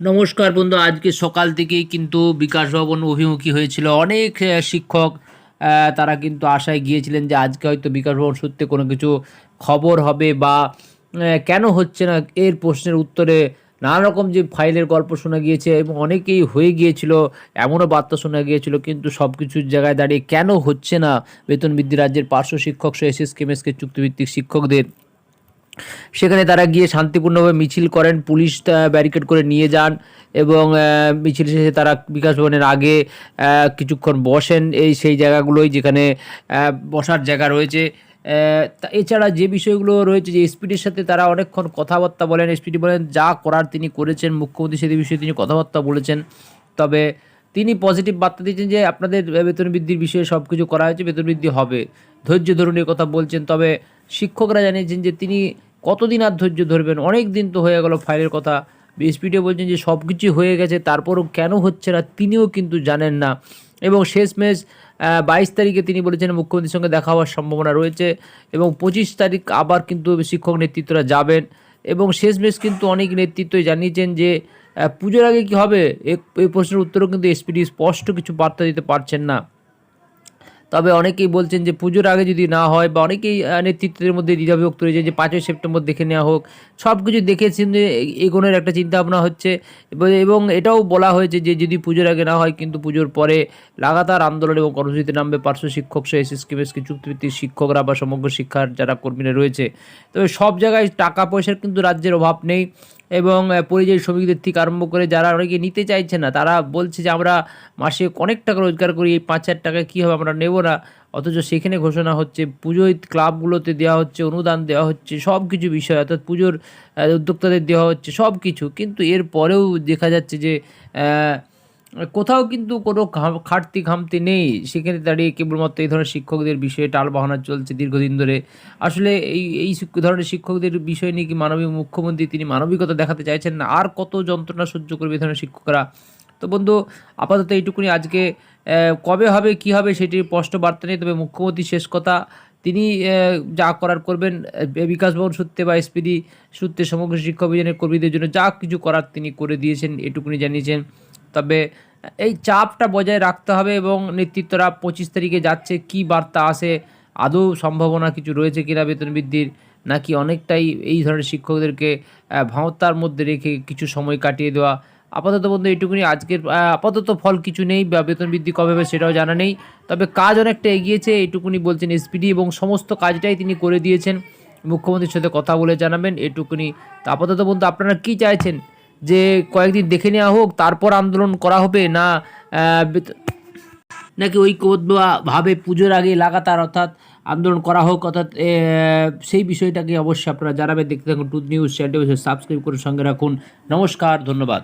নমস্কার বন্ধু, আজকে সকাল থেকেই কিন্তু বিকাশ ভবন অভিমুখী হয়েছিল। অনেক শিক্ষক তারা কিন্তু আশায় গিয়েছিলেন যে আজকে হয়তো বিকাশ ভবন সূত্রে কোনো কিছু খবর হবে বা কেন হচ্ছে না? এর প্রশ্নের উত্তরে নানা রকম যে ফাইলের গল্প শোনা গিয়েছে এবং অনেকেই হয়ে গিয়েছিল, এমনও বার্তা শোনা গিয়েছিল, কিন্তু সব কিছুর জায়গায় দাঁড়িয়ে কেন হচ্ছে না? বেতন বৃদ্ধি রাজ্যের পার্শ্ব শিক্ষক, সহ এস এস কেমএসকে, চুক্তিভিত্তিক শিক্ষকদের সেখানে তারা গিয়ে শান্তিপূর্ণভাবে মিছিল করেন, পুলিশ ব্যারিকেড করে নিয়ে যান এবং মিছিল শেষে তারা বিকাশ ভবনের আগে কিছুক্ষণ বসেন এই সেই জায়গাগুলোই যেখানে বসার জায়গা রয়েছে। এছাড়া যে বিষয়গুলো রয়েছে যে এসপিডির সাথে তারা অনেকক্ষণ কথাবার্তা বলেন এসপিডি বলেন, যা করার তিনি করেছেন, মুখ্যমন্ত্রী সেই বিষয়ে তিনি কথাবার্তা বলেছেন। তবে তিনি পজিটিভ বার্তা দিয়েছেন যে আপনাদের বেতন বৃদ্ধির বিষয়ে সব কিছু করা হয়েছে, বেতন বৃদ্ধি হবে। ধৈর্য ধরুন কথা বলছেন। তবে শিক্ষকরা জানিয়েছেন যে তিনি কতদিন আর ধৈর্য ধরবেন? অনেক দিন তো হয়ে গেল ফাইলের কথা। বিএসপিটিও বলছেন যে সব কিছু হয়ে গেছে, তারপরও কেন হচ্ছে না তিনিও কিন্তু জানেন না। এবং শেষমেশ বাইশ তারিখে তিনি বলেছেন মুখ্যমন্ত্রীর সঙ্গে দেখা হওয়ার সম্ভাবনা রয়েছে এবং পঁচিশ তারিখ আবার কিন্তু শিক্ষক নেতৃত্বরা যাবেন। এবং শেষমেশ কিন্তু অনেক নেতৃত্বই জানিয়েছেন যে পুজোর আগে কি হবে? এই প্রশ্নের উত্তরও কিন্তু এসপিডি স্পষ্ট কিছু বার্তা দিতে পারছেন না। তবে অনেকেই বলছেন যে পুজোর আগে যদি না হয় বা অনেকেই নেতৃত্বের মধ্যে দ্বিধাবিভক্ত রয়েছে যে পাঁচই সেপ্টেম্বর দেখে নেওয়া হোক সব কিছু দেখেছেন এ- এগোনোর একটা চিন্তা ভাবনা হচ্ছে। এবং- এটাও বলা হয়েছে যে যদি পুজোর আগে না হয় কিন্তু পুজোর পরে লাগাতার আন্দোলন এবং কর্মসূচিতে নামবে পার্শ্ব শিক্ষক, সহ এস এস কেমএসকে চুক্তিভিত্তিক শিক্ষকরা বা সমগ্র শিক্ষার যারা কর্মীরা রয়েছে। তবে সব জায়গায় টাকা পয়সার কিন্তু রাজ্যের অভাব নেই। এবং পরিযায়ী শ্রমিকদের থেকে আরম্ভ করে যারা অনেকে নিতে চাইছে না, তারা বলছে যে, আমরা মাসে অনেক টাকা রোজগার করি, এই পাঁচ হাজার টাকা কী হবে আমরা নেব না? অথচ সেখানে ঘোষণা হচ্ছে, পুজোয় ক্লাবগুলোতে দেওয়া হচ্ছে, অনুদান দেওয়া হচ্ছে সব কিছু বিষয়, অর্থাৎ পুজোর উদ্যোক্তাদের দেওয়া হচ্ছে সব কিছু কিন্তু এর পরেও দেখা যাচ্ছে যে কোথাও কিন্তু কোনো খাটতি ঘামতি নেই। সেখানে দাঁড়িয়ে কেবলমাত্র এই ধরনের শিক্ষকদের বিষয়ে টাল বাহানা চলছে দীর্ঘদিন ধরে। আসলে এই এই ধরনের শিক্ষকদের বিষয় নিয়ে কি মাননীয় মুখ্যমন্ত্রী তিনি মানবিকতা দেখাতে চাইছেন না? আর কত যন্ত্রণা সহ্য করবে এই ধরনের শিক্ষকরা? তো বন্ধু, আপাতত এইটুকুনি। আজকে কবে হবে, কি হবে সেটির স্পষ্ট বার্তা নেই, তবে মুখ্যমন্ত্রী শেষ কথা তিনি যা করার করবেন বিকাশ ভবন সূত্রে বা এসপিডি সূত্রে সমগ্র শিক্ষা অভিযানের কর্মীদের জন্য যা কিছু করার তিনি করে দিয়েছেন, এটুকুনি জানিয়েছেন। তবে এই চাপটা বজায় রাখতে হবে এবং নেতৃত্বরা পঁচিশ তারিখে যাচ্ছে, কি বার্তা আসে, আদৌ সম্ভাবনা কিছু রয়েছে কিনা বেতন বৃদ্ধির নাকি অনেকটাই এই ধরনের শিক্ষকদেরকে ভাঁওতার মধ্যে রেখে কিছু সময় কাটিয়ে দেওয়া? আপাতত বন্ধু, এইটুকুনি আজকের আপাতত ফল কিছু নেই, বা বেতন বৃদ্ধি কবে হবে সেটাও জানা নেই। তবে কাজ অনেকটা এগিয়েছে, এইটুকুনি বলছেন এসপিডি এবং সমস্ত কাজটাই তিনি করে দিয়েছেন। মুখ্যমন্ত্রীর সাথে কথা বলে জানাবেন এটুকুনি তো আপাতত বন্ধু, আপনারা কি চাইছেন? যে কয়েকদিন দেখে নেওয়া হোক, তারপর আন্দোলন করা হবে না নাকি ঐক্যবদ্ধভাবে পুজোর আগে লাগাতার অর্থাৎ আন্দোলন করা হোক, অর্থাৎ সেই বিষয়টাকে অবশ্যই আপনারা জানাবেন। দেখতে থাকুন টুথ নিউজ চ্যানেলটি। সাবস্ক্রাইব করে সঙ্গে রাখুন। নমস্কার, ধন্যবাদ।